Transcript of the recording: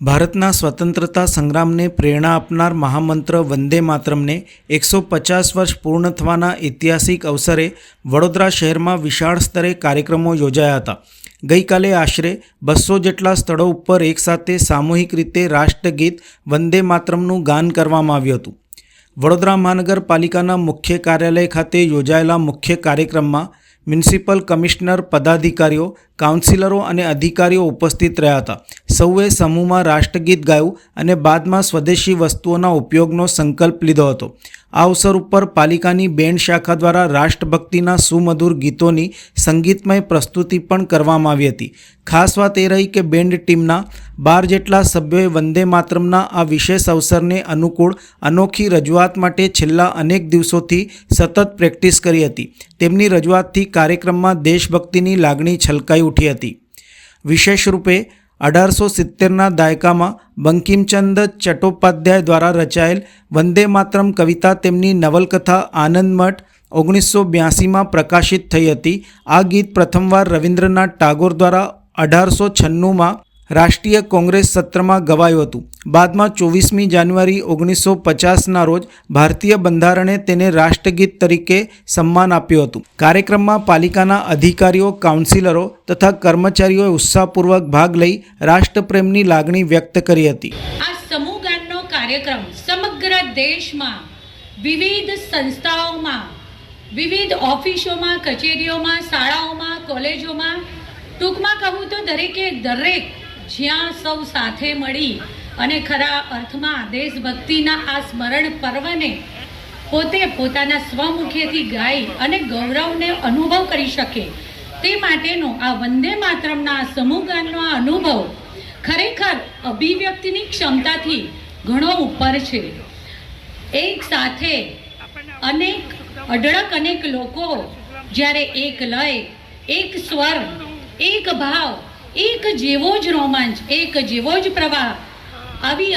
ભારતના સ્વતંત્રતા સંગ્રામને પ્રેરણા આપનાર મહામંત્ર વંદે માતરમને એકસો પચાસ વર્ષ પૂર્ણ થવાના ઐતિહાસિક અવસરે વડોદરા શહેરમાં વિશાળ સ્તરે કાર્યક્રમો યોજાયા હતા. ગઈકાલે આશરે બસો જેટલા સ્થળો ઉપર એકસાથે સામૂહિક રીતે રાષ્ટ્રગીત વંદે માતરમનું ગાન કરવામાં આવ્યું હતું. વડોદરા મહાનગરપાલિકાના મુખ્ય કાર્યાલય ખાતે યોજાયેલા મુખ્ય કાર્યક્રમમાં મ્યુનિસિપલ કમિશનર, પદાધિકારીઓ, કાઉન્સિલરો અને અધિકારીઓ ઉપસ્થિત રહ્યા હતા. સૌએ સમૂહમાં રાષ્ટ્રગીત ગાયું અને બાદમાં સ્વદેશી વસ્તુઓના ઉપયોગનો સંકલ્પ લીધો હતો. આ અવસર ઉપર પાલિકાની બેન્ડ શાખા દ્વારા રાષ્ટ્રભક્તિના સુમધુર ગીતોની સંગીતમય પ્રસ્તુતિ પણ કરવામાં આવી હતી. ખાસ વાત એ રહી કે બેન્ડ ટીમના બાર જેટલા સભ્યોએ વંદે માતરમના આ વિશેષ અવસરને અનુકૂળ, અનોખી રજૂઆત માટે છેલ્લા અનેક દિવસોથી સતત પ્રેક્ટિસ કરી હતી. તેમની રજૂઆતથી કાર્યક્રમમાં દેશભક્તિની લાગણી છલકાઈ ઉઠી હતી. વિશેષ રૂપે અઢારસો સિત્તેરના દાયકામાં બંકિમચંદ ચટ્ટોપાધ્યાય દ્વારા રચાયેલ વંદે માતરમ કવિતા તેમની નવલકથા આનંદમઠ ઓગણીસો બ્યાસીમાં પ્રકાશિત થઈ હતી. આ ગીત પ્રથમવાર રવિન્દ્રનાથ ટાગોર દ્વારા અઢારસો છન્નુંમાં રાષ્ટ્રીય કોંગ્રેસ સત્રમાં ગવાયું હતું. બાદમાં ચોવીસમી જાન્યુઆરી ઓગણીસો પચાસના રોજ ભારતીય બંધારણે તેને રાષ્ટ્રગીત તરીકે સન્માન આપ્યું હતું. કાર્યક્રમમાં પાલિકાના અધિકારીઓ, કાઉન્સિલરો તથા કર્મચારીઓએ ઉત્સાહપૂર્વક ભાગ લઈ રાષ્ટ્રપ્રેમની લાગણી વ્યક્ત કરી હતી. આ સમૂહગાનનો કાર્યક્રમ સમગ્ર દેશમાં વિવિધ સંસ્થાઓમાં, વિવિધ ઓફિસોમાં, કચેરીઓમાં, શાળાઓમાં, કોલેજોમાં, ટૂંકમાં કહું તો દરેકે દરેક જ્યાં સૌ સાથે મળી અને ખરા અર્થમાં દેશભક્તિના આ સ્મરણ પર્વને પોતે પોતાના સ્વમુખેથી ગાઈ અને ગૌરવને અનુભવ કરી શકે. તે માટેનો આ વંદે માતરમના સમૂહ આ અનુભવ ખરેખર અભિવ્યક્તિની ક્ષમતાથી ઘણો ઉપર છે. એક સાથે અનેક, અઢળક અનેક લોકો જ્યારે એક લય, એક સ્વર, એક ભાવ એક જેવો જ રોમાંચ એક જેવો જ પ્રવાહ. આવી